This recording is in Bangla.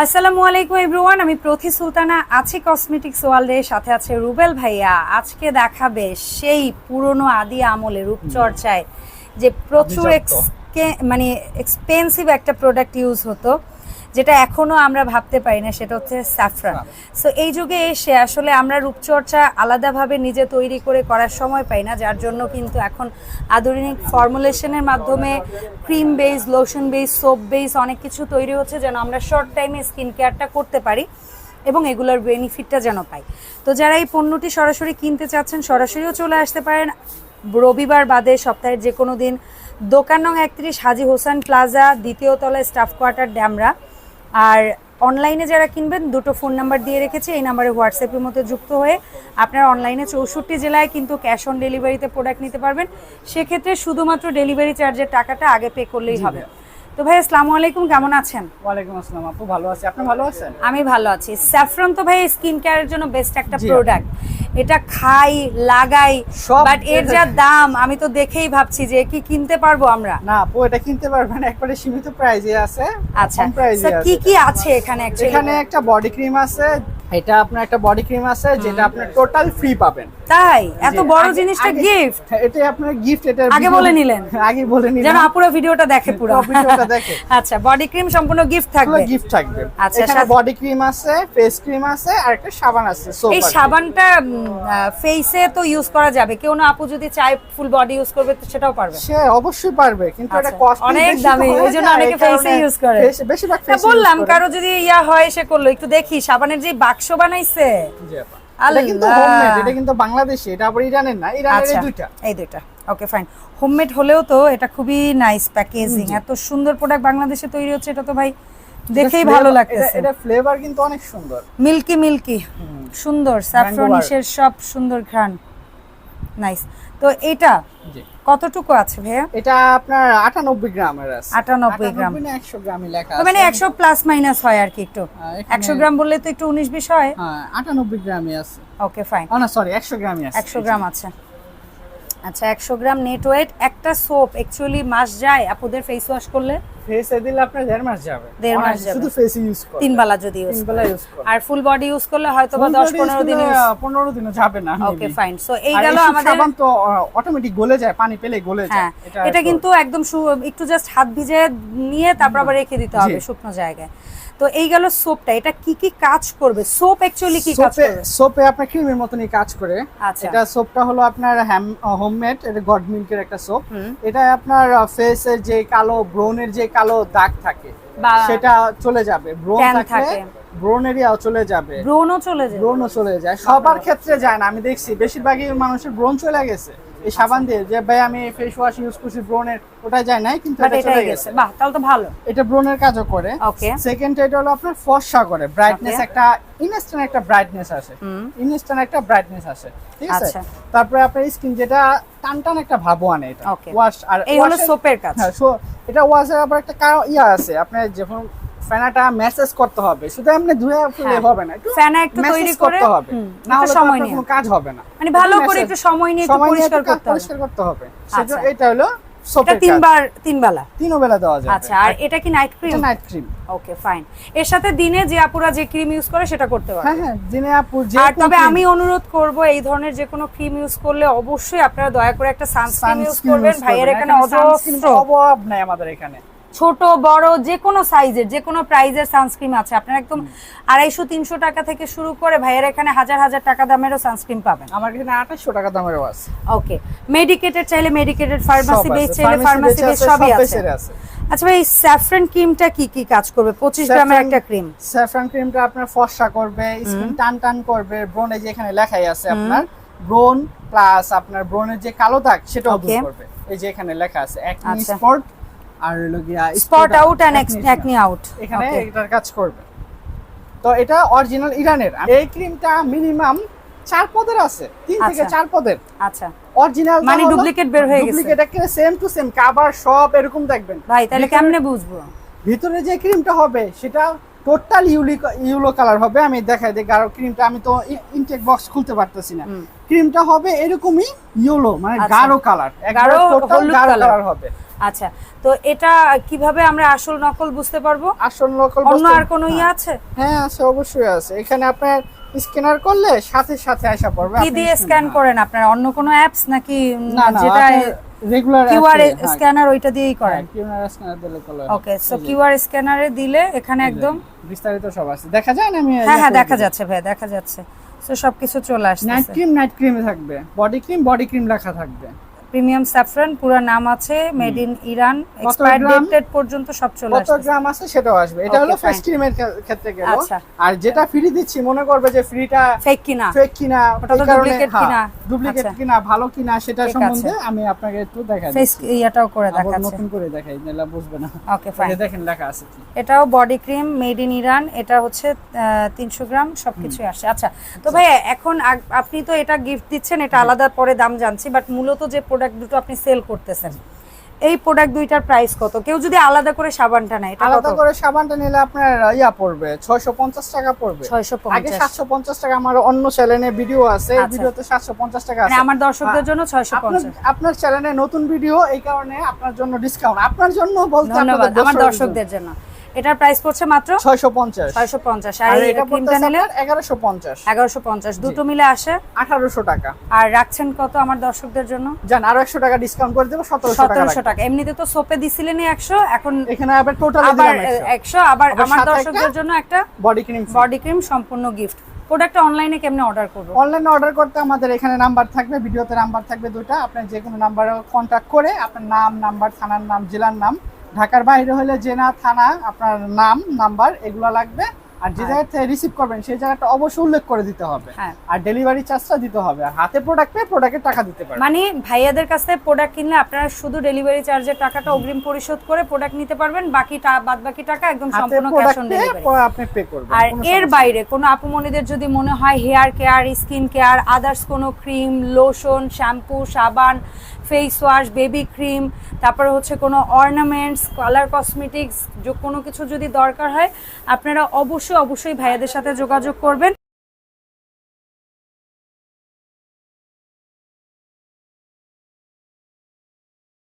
আসসালামু আলাইকুম এভরিওয়ান আমি প্রথি সুলতানা আছি কসমেটিক্স ওয়ার্ল্ডে সাথে আছে রুবেল ভাইয়া। আজকে দেখাবে সেই পুরনো আদি আমলে রূপচর্চায় যে প্রচুর মানে এক্সপেন্সিভ একটা প্রোডাক্ট ইউজ হতো। যেটা এখনও আমরা ভাবতে পারি না সেটা হচ্ছে স্যাফরান সো এই যুগে এসে আসলে আমরা রূপচর্চা আলাদাভাবে নিজে তৈরি করে করার সময় পাই না যার জন্য কিন্তু এখন আধুনিক ফর্মুলেশনের মাধ্যমে cream base lotion base soap base অনেক কিছু তৈরি হচ্ছে যেন আমরা শর্ট টাইমে স্কিন কেয়ারটা করতে পারি এবং এগুলোর বেনিফিটটা যেন পাই। তো যারা এই পণ্যটি সরাসরি কিনতে চাচ্ছেন সরাসরিও চলে আসতে পারেন। রবিবার বাদে সপ্তাহের যে কোনো দিন দোকান নং একত্রিশ হাজি হোসেন প্লাজা দ্বিতীয় তলায় স্টাফ কোয়ার্টার ড্যামরা। আর অনলাইনে যারা কিনবেন দুটো ফোন নাম্বার দিয়ে রেখেছি এই নাম্বারে হোয়াটসঅ্যাপের মধ্যে যুক্ত হয়ে আপনারা অনলাইনে চৌষট্টি জেলায় কিন্তু ক্যাশ অন ডেলিভারিতে প্রোডাক্ট নিতে পারবেন। সেক্ষেত্রে শুধুমাত্র ডেলিভারি চার্জের টাকাটা আগে পে করলেই হবে। তো ভাই আসসালামু আলাইকুম কেমন আছেন? ওয়ালাইকুম আসসালাম আপু ভালো আছি। আপনি ভালো আছেন? আমি ভালো আছি। স্যাফরন তো ভাই স্কিন কেয়ারের জন্য বেস্ট একটা প্রোডাক্ট এটা খাই লাগাই বাট এর যা দাম আমি তো দেখেই ভাবছি যে কি কিনতে পারব আমরা। না আপু এটা কিনতে পারবেন একবারে সীমিত প্রাইজে আছে আচ্ছা। কি কি আছে এখানে? এখানে একটা বডি ক্রিম আছে এটা আপনার একটা বডি ক্রিম আছে যেটা আপনি টোটাল ফ্রি পাবেন। তাই? এত বড় জিনিসটা গিফট এটা আপনার গিফট এটা আগে বলে নিলেন। আগে বলে নিলেন যেন আপুরা ভিডিওটা দেখে পুরো। ভিডিওটা দেখে। আচ্ছা বডি ক্রিম সম্পূর্ণ গিফট থাকবে। গিফট থাকবে। আচ্ছা, এখানে বডি ক্রিম আছে ফেস ক্রিম আছে আর একটা সাবান আছে এই সাবানটা ফেসে তো ইউজ করা যাবে। কেউ না আপু যদি চায় ফুল বডি ইউজ করবে তো সেটাও পারবে। সে অবশ্যই পারবে কিন্তু এটা আচ্ছা, কস্ট অনেক দামি, ওই জন্য অনেকে এ use করে। বেশিরভাগ বললাম কারও যদি ইয়া হয় সে করল। একটু দেখি সাবানের যে বাক্স বানাইছে। জি আপা। এটা কিন্তু হোমমেড এটা কিন্তু বাংলাদেশি এটা আবার ইরানের না? ইরানের এই আচ্ছা দুইটা? এই দুইটা। ওকে ফাইন হোমমেড হলেও তো এটা খুবই নাইস প্যাকেজিং এত সুন্দর প্রোডাক্ট বাংলাদেশে তৈরি হচ্ছে এটা তো ভাই দেখেই ভালো লাগতেছে। এটা ফ্লেভার কিন্তু অনেক সুন্দর। মিল্কি মিল্কি সুন্দর স্যাফরনিশের সব সুন্দর ঘ্রাণ। নাইস তো এটা কতটুকু আছে ভাইয়া? এটা আপনার 98 গ্রামের আছে। 98 গ্রাম। একশো 100 গ্রামই লেখা আছে মানে একশো প্লাস মাইনাস হয় আর কি একটু। হ্যাঁ, এখানে- একশো গ্রাম বললে তো একটু উনিশ বিশ হয়? হ্যাঁ 98 গ্রামই আছে। ওকে ফাইন ও না সরি 100 গ্রামই আছে। একশো গ্রাম আছে। আচ্ছা একশো গ্রাম নেট ওয়েট একটা সোপ অ্যাকচুয়ালি মাস যায় আপুদের ফেস ওয়াশ করলে? ফেসে দিলে আপনার দেড় মাস যাবে। দেড় মাস যাবে। শুধু ফেসে ইউজ করে তিন বেলা যদি ইউজ তিন বেলা ইউজ করে আর ফুল বডি ইউজ করলে হয়তো বা দশ পনেরো দিন পনেরো দিনও যাবে না ওকে ফাইন সো এই গেল আমাদের সাবান তো অটোমেটিক গলে যায় পানি পেলে গলে যায়। হ্যাঁ এটা কিন্তু একদম একটু জাস্ট হাত ভিজে নিয়ে তারপর আবার রেখে দিতে হবে শুকনো জায়গায়। তো এই গেল সোপটা এটা কি কি কাজ করবে? সোপ অ্যাকচুয়ালি কি কাজ করবে? সোপে আপনার ক্রিমের মতনই কাজ করে। আচ্ছা। এটা সোপটা হলো আপনার হোমমেড এটা গড মিল্কের একটা সোপ এটা আপনার ফেসের যে কালো ব্রোনের যে কালো দাগ থাকে সেটা চলে যাবে। ব্রোন থাকে। ব্রোন এরিয়াও চলে যাবে। ব্রণও চলে যায় ব্রোনও চলে যায়। সবার ক্ষেত্রে যায় না আমি দেখছি। বেশিরভাগই মানুষের ব্রোন চলে গেছে। এই সাবান দিয়ে যে ভাই আমি ফেস ওয়াশ ইউজ করছি ব্রোনের ওটা যায় নাই কিন্তু এটা চলে গেছে। বাহ তাহলে তো ভালো। এটা ব্রোনের কাজও করে। সেকেন্ড এটা হলো আপনার ফর্সা করে। ব্রাইটনেস একটা ইনস্ট্যান্ট একটা ব্রাইটনেস আসে। হুম। ইনস্ট্যান্ট একটা ব্রাইটনেস আসে। ঠিক আছে? আচ্ছা। তারপরে আপনার স্কিন যেটা টান টান একটা ভাবও আনে এটা। ওয়াশ আর এই হলো সোপের কাজ। হ্যাঁ এটা ওয়াশের আবার একটা ইয়া আছে। আপনার যখন ফেনাটা মেসেজ করতে হবে। শুধু এমনি ধুয়ে ফুলে হ্যাঁ। হবে না একটু ফেনা একটু তৈরি করতে হবে। না হলে সময় নিয়ে। কোনো কাজ হবে না। মানে ভালো করে একটু সময় নিয়ে একটু পরিষ্কার করতে হবে। পরিষ্কার করতে হবে। আচ্ছা। সেটা এটা হলো এটা তিনবার তিন বেলা তিনও বেলা দেওয়া যাবে। আচ্ছা আর এটা কি night cream night cream okay fine এর সাথে দিনে যে আপুরা যে ক্রিম ইউজ করে সেটা করতে হ্যাঁ পারবে। হ্যাঁ দিনে আপু যে আর তবে আমি অনুরোধ করব এই ধরনের যে কোনো ক্রিম ইউজ করলে অবশ্যই আপনারা দয়া করে একটা সানস্ক্রিন ইউজ করবেন। ভাইয়ের এখানে অজস্র অভাব নাই আমাদের এখানে। ছোট বড় যে কোনো সাইজের যে কোনো প্রাইজের সানস্ক্রিন আছে। আপনারা একদম আড়াইশো তিনশো টাকা থেকে শুরু করে ভাইয়ের এখানে হাজার হাজার টাকা দামেরও সানস্ক্রিন পাবেন। আমার এখানে আঠাশশো টাকা দামেরও আছে। ওকে। মেডিকেটেড চাইলে মেডিকেটেড ফার্মাসি বেস চাইলে ফার্মাসি বেস সবই আছে আচ্ছা ভাই স্যাফরন ক্রিমটা কি কি কাজ করবে? পঁচিশ গ্রামের একটা ক্রিম স্যাফরান ক্রিমটা আপনার ফর্সা করবে স্কিন টান টান করবে ব্রনে যে এখানে লেখাই আছে আপনার ব্রন প্লাস আপনার ব্রনের যে কালো দাগ সেটাও দূর করবে। এই যে এখানে লেখা আছে একনি। স্পট আর হলো গিয়া স্পট আউট অ্যাকনি আউট এখানে এটার কাজ করবে। তো এটা অরিজিনাল ইরানের এই ক্রিমটা মিনিমাম চার পদের আছে। তিন থেকে আচ্ছা। চার পদের। আচ্ছা। অরিজিনাল মানে duplicate বের হয়ে গেছে। ডুপ্লিকেট একেবারে সেম টু সেম কাভার সব এরকম দেখবেন। ভাই তাহলে ভিতরে- কেমনে বুঝব? ভিতরে যে ক্রিমটা হবে সেটা টোটাল ইউলি ইউলো কালার হবে। আমি দেখাই দিই গাঢ় ক্রিমটা আমি তো ইনটেক বক্স খুলতে পারতেছি না। ক্রিমটা হবে এরকমই ইয়েলো মানে আচ্ছা। গাঢ় কালার গাঢ় টোটাল গাঢ় কালার হবে। আচ্ছা তো এটা কীভাবে আমরা আসল নকল বুঝতে পারব? আসল নকল অন্য আর কোনো ইয়ে হ্যাঁ। আছে? হ্যাঁ আছে অবশ্যই আছে। এখানে আপনার স্ক্যানার করলে সাথে সাথে আসা পড়বে। কি দিয়ে স্ক্যান করেন আপনারা? অন্য কোনো অ্যাপস নাকি যেটা রেগুলার কিউআর স্ক্যানার ওইটা দিয়েই করেন? কিউআর স্ক্যানার দিলে কলে ওকে সো কিউআর স্ক্যানারে দিলে এখানে একদম বিস্তারিত সব আছে। দেখা যায় না আমি হ্যাঁ হ্যাঁ দেখা যাচ্ছে ভাই দেখা যাচ্ছে। সো সবকিছু চলে নাইট আসছে ক্রিম নাইট ক্রিম থাকবে। বডি ক্রিম বডি ক্রিম লেখা থাকবে। প্রিমিয়াম স্যাফরান পুরো নাম আছে made in Iran expire? Dated পর্যন্ত সব চলে আসবে কত গ্রাম আছে সেটাও আসবে। এটা হলো fine. ক্রিমের ক্ষেত্রে গেল। আচ্ছা। আর যেটা ফ্রি দিচ্ছি মনে করবে যে ফ্রিটা ফেক কিনা? ফেক কিনা ওটা তো duplicate কিনা? ডুপ্লিকেট আচ্ছা। কিনা ভালো কিনা সেটা সম্বন্ধে আমি আপনাকে একটু দেখাই ফেস ইয়াটাও করে আবার নতুন করে দেখাই নাহলে বুঝবে না। ওকে ফাইন দেখেন লেখা আছে। এটাও body cream made in Iran এটা হচ্ছে তিনশো গ্রাম সবকিছুই আসে আচ্ছা তো ভাই এখন আপনি তো এটা গিফট দিচ্ছেন এটা আলাদা পরে দাম জানছি বাট মূলত যে প্রোডাক্ট দুটো আপনি সেল করতেছেন। এই প্রোডাক্ট দুইটার প্রাইস কত? কেউ যদি আলাদা করে সাবানটা নেয় আলাদা করে সাবানটা নিলে আপনার ইয়া পড়বে 650 টাকা পড়বে। ছয়শো আগে পঞ্চাশ 750 টাকা আমার অন্য চ্যানেলে ভিডিও আছে এই আচ্ছা। ভিডিওতে 750 টাকা মানে আছে। আমার দর্শকদের জন্য ছয়শো আপনার পঞ্চাশ। আপনার চ্যানেলে নতুন ভিডিও এই কারণে আপনার জন্য ডিসকাউন্ট আপনার জন্য বলতে আমার দর্শকদের জন্য। এটার প্রাইস পড়ছে মাত্র 650 ছয়শো পঞ্চাশ। আর আর এই এটা পড়তেছে নিলে আপনার 1150 এগারোশো পঞ্চাশ। দুটো মিলে আসে 1800 টাকা। আর রাখছেন কত আমার দর্শকদের জন্য? জান আরও 100 টাকা ডিসকাউন্ট করে দেব 1700 টাকা সতেরোশো রাখবেন। টাকা। এমনিতে তো সোপে দিছিলেনই একশো এখন এখানে আবার টোটাল দিলাম 100 একশো। আবার আবার আমার দর্শকদের জন্য একটা বডি ক্রিম বডি ক্রিম সম্পূর্ণ গিফট প্রোডাক্টটা অনলাইনে কেমনে অর্ডার করব? অনলাইনে অর্ডার করতে আমাদের এখানে নাম্বার থাকবে ভিডিওতে নাম্বার থাকবে দুটো আপনি যে কোনো নাম্বারে কন্ট্যাক্ট করে আপনার নাম নাম্বার থানার নাম জেলার নাম ঢাকার বাইরে হলে জেনা থানা আপনার নাম নাম্বার এগুলো লাগবে। আর যে হ্যাঁ। জায়গা থেকে রিসিভ করবেন সেই জায়গাটা অবশ্যই উল্লেখ করে দিতে হবে। হ্যাঁ। আর ডেলিভারি চার্জটা দিতে হবে। আর হাতে প্রোডাক্ট পেয়ে প্রোডাক্টের টাকা দিতে পারবেন। মানে ভাইয়াদের কাছ থেকে প্রোডাক্ট কিনলে আপনারা শুধু ডেলিভারি চার্জের টাকাটা অগ্রিম পরিশোধ করে প্রোডাক্ট নিতে পারবেন বাকি বাদ বাকি টাকা একদম সম্পূর্ণ ক্যাশ অন ডেলিভারি আপনি পে করবেন। আর এর বাইরে কোনো আপুমনিদের যদি মনে হয় hair care skin care others কোনো ক্রিম লোশন শ্যাম্পু সাবান ফেস ওয়াশ বেবি ক্রিম তারপরে হচ্ছে কোনো অর্নামেন্টস কালার কসমেটিক্স কোনো কিছু যদি দরকার হয় আপনারা অবশ্যই ভাইয়াদের সাথে যোগাযোগ করবেন।